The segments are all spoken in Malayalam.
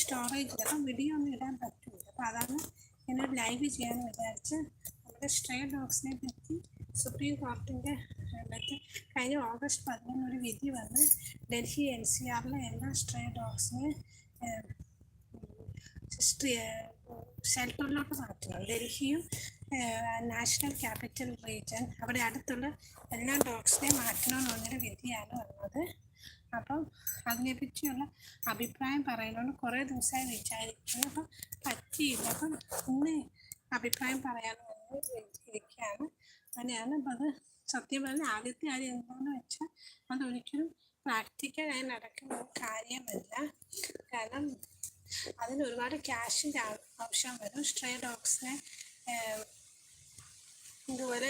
സ്റ്റോറേജ് അപ്പം വീഡിയോ ഒന്നും ഇടാൻ പറ്റില്ല അപ്പം അതാണ് ഞാനൊരു ലൈവ് ചെയ്യാമെന്ന് വിചാരിച്ച് നമ്മുടെ സ്ട്രേ ഡോഗ്സിനെ പറ്റി സുപ്രീം കോർട്ടിന്റെ അടുത്ത് കഴിഞ്ഞ ഓഗസ്റ്റ് പതിനൊന്ന് ഒരു വിധി വന്ന് ഡൽഹി എൻ സി ആറിലെ എല്ലാ സ്ട്രേ ഡോഗ്സിനെ ഷെൽട്ടറിലോട്ട് മാറ്റണം ഡൽഹിയും നാഷണൽ ക്യാപിറ്റൽ റീജൻ അവിടെ അടുത്തുള്ള എല്ലാ ഡോഗ്സിനെ മാറ്റണമെന്ന് പറഞ്ഞൊരു വിധിയാണ് വന്നത്. അപ്പം അതിനെപ്പറ്റിയുള്ള അഭിപ്രായം പറയുന്നതുകൊണ്ട് കുറേ ദിവസമായി വിചാരിക്കുന്നു അപ്പം പറ്റിയില്ല. അപ്പം ഇന്ന് അഭിപ്രായം പറയാമെന്ന് ഇരിക്കുകയാണ്. അങ്ങനെയാണ് അപ്പം അത് സത്യം പറഞ്ഞാൽ ആദ്യത്തെ കാര്യം എന്താണെന്ന് വെച്ചാൽ അതൊരിക്കലും പ്രാക്ടിക്കലായി നടക്കുന്ന ഒരു കാര്യമല്ല. കാരണം അതിന് ഒരുപാട് ക്യാഷിന്റെ ആവശ്യം വരും. സ്ട്രേ ഡോഗ്സിനെ ഇതുപോലെ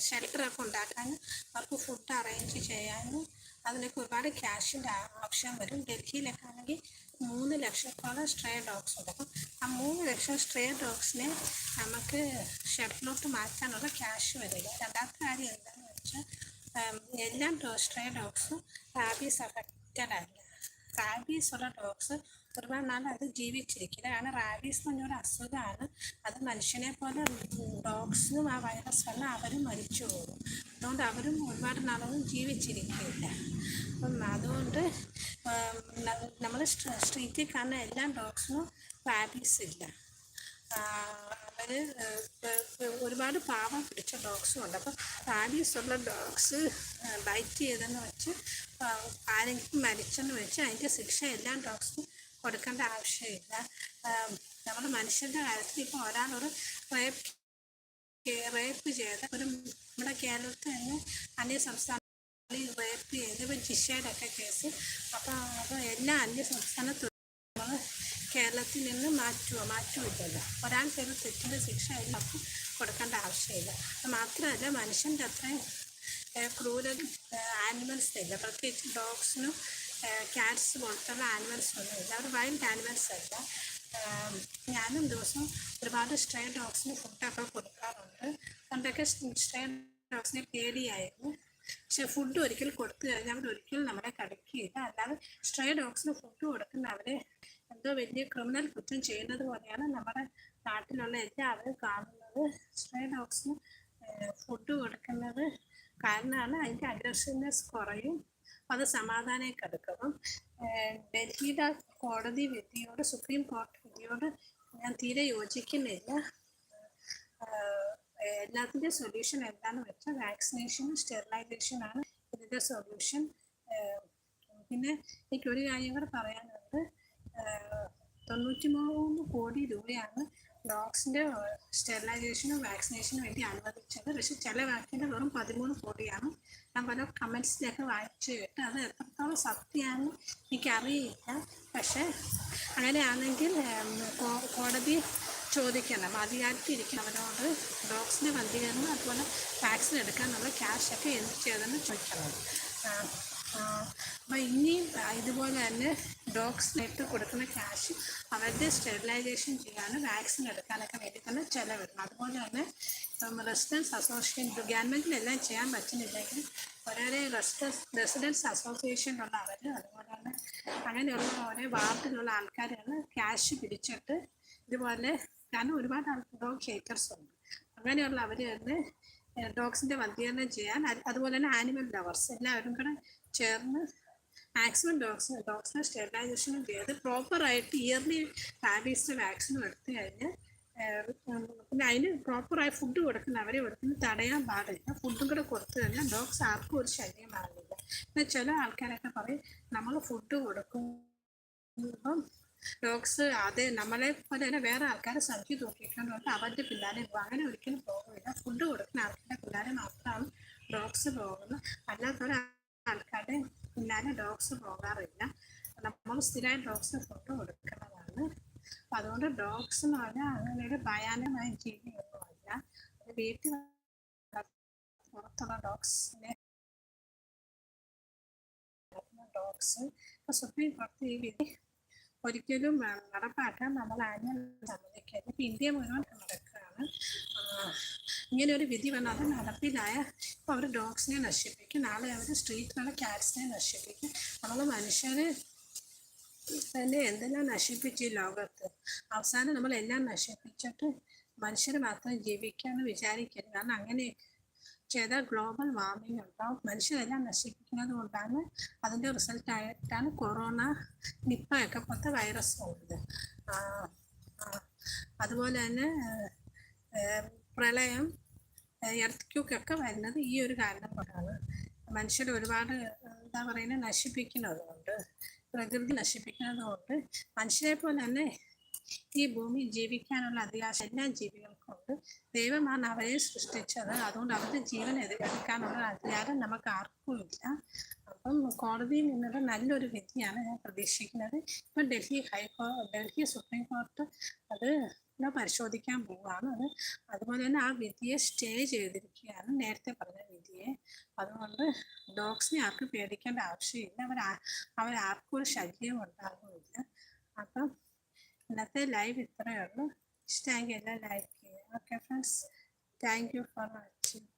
ഷെൽട്ടറൊക്കെ ഉണ്ടാക്കാനും അവർക്ക് ഫുഡ് അറേഞ്ച് ചെയ്യാനും അതിനൊക്കെ ഒരുപാട് ക്യാഷിന്റെ ആവശ്യം വരും. ഡൽഹിയിലൊക്കെ ആണെങ്കിൽ മൂന്ന് ലക്ഷത്തോളം സ്ട്രേ ഡോഗ്സ് ഉണ്ട്. അപ്പം ആ മൂന്ന് ലക്ഷം സ്ട്രേ ഡോഗ്സിനെ നമുക്ക് ഷെഡിലോട്ട് മാറ്റാനുള്ള ക്യാഷ് വരില്ല. രണ്ടാമത്തെ കാര്യം എന്താണെന്ന് വെച്ചാൽ എല്ലാ സ്ട്രേ ഡോഗ്സും റാബീസ് അഫക്റ്റഡ് അല്ല റാബീസ് ഉള്ള ഡോഗ്സ് നാൾ അത് ജീവിച്ചിരിക്കില്ല കാരണം റാബീസ് എന്ന് പറഞ്ഞൊരു അസുഖമാണ്. അത് മനുഷ്യനെ പോലെ ഡോഗ്സിനും ആ വൈറസ് വന്നാൽ അവരും മരിച്ചു പോകും. അതുകൊണ്ട് അവരും ഒരുപാട് നാളൊന്നും ജീവിച്ചിരിക്കില്ല അപ്പം അതുകൊണ്ട് നമ്മൾ സ്ട്രീറ്റിൽ കാണുന്ന എല്ലാ ഡോഗ്സിനും റാബീസ് ഇല്ല. അവർ ഒരുപാട് പാവം പിടിച്ച ഡോഗ്സും ഉണ്ട്. അപ്പം റാബീസ് ഉള്ള ഡോഗ്സ് ബൈറ്റ് ചെയ്തെന്ന് വെച്ച് ആരെങ്കിലും മരിച്ചെന്ന് വെച്ച് അതിന്റെ ശിക്ഷ എല്ലാ ഡോഗ്സിനും കൊടുക്കേണ്ട ആവശ്യമില്ല. നമ്മൾ മനുഷ്യന്റെ കാര്യത്തിൽ ഇപ്പോൾ ഒരാളൊരു റേപ്പ് റേപ്പ് ചെയ്ത് ഒരു നമ്മുടെ കേരളത്തിൽ തന്നെ അന്യ സംസ്ഥാനങ്ങളിൽ റേപ്പ് ചെയ്ത് ഇപ്പം ജിഷയുടെ ഒക്കെ കേസ്. അപ്പോൾ അപ്പോൾ എല്ലാ അന്യ സംസ്ഥാനത്തും നമ്മൾ കേരളത്തിൽ നിന്ന് മാറ്റുമോ മാറ്റുമില്ലല്ലോ ഒരാൾക്ക് ഒരു തെറ്റിന്റെ ശിക്ഷ എല്ലാവർക്കും കൊടുക്കേണ്ട ആവശ്യമില്ല. മാത്രമല്ല മനുഷ്യന്റെ അത്രയും ക്രൂരൽ ആനിമൽസ് ഇല്ല. പ്രത്യേകിച്ച് ഡോഗ്സിനും ക്യാറ്റ്സ് പോലത്തുള്ള ആനിമൽസ് ഒന്നും ഇല്ല. അവർ വൈൽഡ് ആനിമൽസ് അല്ല. ഞാനും ദിവസം ഒരുപാട് സ്ട്രേ ഡോഗ്സിന് ഫുഡൊക്കെ കൊടുക്കാറുണ്ട്. പണ്ടൊക്കെ സ്ട്രേ ഡോഗ്സിനെ പേടിയായിരുന്നു. പക്ഷെ ഫുഡ് ഒരിക്കൽ കൊടുത്തു കഴിഞ്ഞാൽ അവർ ഒരിക്കലും നമ്മളെ കടക്കുകയില്ല അല്ലാതെ സ്ട്രേ ഡോഗ്സിന് ഫുഡ് കൊടുക്കുന്ന അവരെ എന്തോ വലിയ ക്രിമിനൽ കുറ്റം ചെയ്യുന്നത് പോലെയാണ് നമ്മുടെ നാട്ടിലുള്ള എല്ലാവരും കാണുന്നത്. സ്ട്രേ ഡോഗ്സിന് ഫുഡ് കൊടുക്കുന്നത് കാരണമാണ് അതിന്റെ അഗ്രസീവ്നെസ് കുറയും. അത് സമാധാനം കിടക്കും അപ്പം ഡൽഹിയുടെ കോടതി വിധിയോട് സുപ്രീം കോടതി വിധിയോട് ഞാൻ തീരെ യോജിക്കുന്നില്ല. എല്ലാത്തിന്റെ സൊല്യൂഷൻ എന്താണെന്ന് വെച്ചാൽ വാക്സിനേഷനും സ്റ്റെറിലൈസേഷനാണ് ഇതിന്റെ സൊല്യൂഷൻ. പിന്നെ എനിക്കൊരു കാര്യം കൂടെ പറയാനുണ്ട്. തൊണ്ണൂറ്റി മൂന്ന് കോടി രൂപയാണ് ഡോഗ്സിന്റെ സ്റ്റെറിലൈസേഷനും വാക്സിനേഷനും വേണ്ടി അനുവദിച്ചത്. പക്ഷെ ചില വാക്സിന്റെ വെറും പതിമൂന്ന് കോടിയാണ്. ഞാൻ പല കമൻസിലൊക്കെ വായിച്ചു കേട്ട് അത് എത്രത്തോളം സത്യമാണെന്ന് എനിക്കറിയില്ല. പക്ഷേ അങ്ങനെയാണെങ്കിൽ കോടതി ചോദിക്കണം. അധികാരത്തിരിക്കുന്നവരോട് ഡോഗ്സിന്റെ വന്ധീകരണം അതുപോലെ വാക്സിൻ എടുക്കാൻ എടുക്കാനുള്ള ക്യാഷൊക്കെ എന്ത് ചെയ്തെന്ന് ചോദിക്കണം. അപ്പോൾ ഇനിയും ഇതുപോലെ തന്നെ ഡോഗ്സിനായിട്ട് കൊടുക്കുന്ന ക്യാഷ് അവരുടെ സ്റ്റെറിലൈസേഷൻ ചെയ്യാനും വാക്സിൻ എടുക്കാനൊക്കെ വേണ്ടി തന്നെ ചിലവിടണം അതുപോലെ തന്നെ റെസിഡൻസ് അസോസിയേഷൻ ഗവൺമെന്റിനെല്ലാം ചെയ്യാൻ പറ്റുന്നില്ലെങ്കിൽ ഓരോരോ റെസിഡൻസ് റെസിഡൻസ് അസോസിയേഷനിലുള്ള അവർ അതുപോലെ തന്നെ അങ്ങനെയുള്ള ഓരോ വാർഡിലുള്ള ആൾക്കാരാണ് ക്യാഷ് പിടിച്ചിട്ട് ഇതുപോലെ കാരണം ഒരുപാട് ഡോഗ് ഷേക്കേഴ്സ് ഉണ്ട്. അങ്ങനെയുള്ള അവർ തന്നെ ഡോഗ്സിന്റെ വന്ധീകരണം ചെയ്യാൻ അതുപോലെ തന്നെ ആനിമൽ ലവേഴ്സ് എല്ലാവരും കൂടെ ചേർന്ന് മാക്സിമം ഡോഗ്സ് ഡോഗ്സിനെ സ്റ്റെറിലൈസേഷനും ചെയ്ത് പ്രോപ്പറായിട്ട് ഇയർലി റാബീസിന്റെ വാക്സിനും എടുത്തു കഴിഞ്ഞ് പിന്നെ അതിന് പ്രോപ്പറായി ഫുഡ് കൊടുക്കുന്ന അവരെ കൊടുക്കുന്ന തടയാൻ പാടില്ല. ഫുഡും കൂടെ കൊടുത്തു കഴിഞ്ഞാൽ ഡോഗ്സ് ആർക്കും ഒരു ശല്യം ശല്യമാകുന്നില്ല എന്നാൽ ചില ആൾക്കാരൊക്കെ പറയും നമ്മൾ ഫുഡ് കൊടുക്കുമ്പം ഡോഗ്സ് അത് നമ്മളെ പോലെ തന്നെ വേറെ ആൾക്കാരെ സഞ്ചി തൂക്കിയിട്ടുണ്ട് അവരുടെ പിള്ളേരെ പോകും അങ്ങനെ ഒരിക്കലും പോകുന്നില്ല ഫുഡ് കൊടുക്കുന്ന ആൾക്കാരുടെ പിള്ളേരെ മാത്രമാണ് ഡോഗ്സ് പോകുന്നത്. അല്ലാത്തൊരു ആൾക്കാരുടെ പിള്ളേരെ ഡോഗ്സ് പോകാറില്ല. നമ്മൾ സ്ഥിരമായി ഡോഗ്സ് ഫുഡ് കൊടുക്കുന്നതാണ്. അപ്പം അതുകൊണ്ട് ഡോഗ്സ് എന്ന് പറഞ്ഞാൽ അങ്ങനെ ഒരു ഭയാനകമായ ജീവിയൊന്നുമല്ല. വീട്ടിൽ പുറത്തുള്ള ഡോഗ്സിനെ ഡോഗ്സ് ഇപ്പം സുപ്രീം കോടതി ഈ വിധി ഒരിക്കലും നടപ്പാക്കാൻ നമ്മൾ ആരും സമ്മതിക്കരുത്. ഇപ്പം ഇന്ത്യ മുഴുവൻ നടക്കുകയാണ്. ഇങ്ങനെ ഒരു വിധി വന്നാൽ അത് നടപ്പിലായ ഇപ്പോൾ അവർ ഡോഗ്സിനെ നശിപ്പിക്കും. നാളെ അവർ സ്ട്രീറ്റിലുള്ള ക്യാറ്റ്സിനെ നശിപ്പിക്കും. നമ്മൾ മനുഷ്യരെ തന്നെ എന്തെല്ലാം നശിപ്പിച്ചു ലോകത്ത്? അവസാനം നമ്മളെല്ലാം നശിപ്പിച്ചിട്ട് മനുഷ്യർ മാത്രം ജീവിക്കാമെന്ന് വിചാരിക്കരുത്. കാരണം അങ്ങനെ ചെയ്താൽ ഗ്ലോബൽ വാർമിംഗ് ഉണ്ടാവും മനുഷ്യരെല്ലാം നശിപ്പിക്കുന്നത് കൊണ്ടാണ് അതിന്റെ റിസൾട്ട് ആയിട്ടാണ് കൊറോണ നിപ്പ ഒക്കെ പോലത്തെ വൈറസ് ഉള്ളത് അതുപോലെ തന്നെ പ്രളയം എർത്തിക്കൊക്കെ വരുന്നത് ഈ ഒരു കാരണം കൊണ്ടാണ്. മനുഷ്യർ ഒരുപാട് എന്താ പറയുന്നത് നശിപ്പിക്കുന്നത് കൊണ്ട് പ്രകൃതി നശിപ്പിക്കുന്നത് കൊണ്ട് മനുഷ്യരെ പോലെ തന്നെ ഈ ഭൂമി ജീവിക്കാനുള്ള അധികാരം എല്ലാ ജീവികൾക്കും ഉണ്ട് ദൈവമാണ് അവരെ സൃഷ്ടിച്ചത്. അതുകൊണ്ട് അവരുടെ ജീവൻ എതിരെടുക്കാനുള്ള അധികാരം നമുക്ക് ആർക്കും ഇല്ല. അപ്പം കോടതിയിൽ നിന്നുള്ള നല്ലൊരു വിധിയാണ് ഞാൻ പ്രതീക്ഷിക്കുന്നത്. ഇപ്പം ഡൽഹി ഹൈക്കോ ഡൽഹി സുപ്രീം കോർട്ട് അത് പരിശോധിക്കാൻ പോവുകയാണ്. അത് അതുപോലെ തന്നെ ആ വിധിയെ സ്റ്റേ ചെയ്തിരിക്കുകയാണ് നേരത്തെ പറഞ്ഞ വിധിയെ. അതുകൊണ്ട് ഡോഗ്സിനെ ആർക്കും പേടിക്കേണ്ട ആവശ്യമില്ല. അവർ അവരാർക്കും ഒരു ശല്യം ഉണ്ടാകുമില്ല അപ്പം ഇന്നത്തെ ലൈവ് ഇത്രയേ ഉള്ളൂ. ഇഷ്ടമെങ്കിൽ എല്ലാം ലൈക്ക് ചെയ്യുക. Okay friends thank you for watching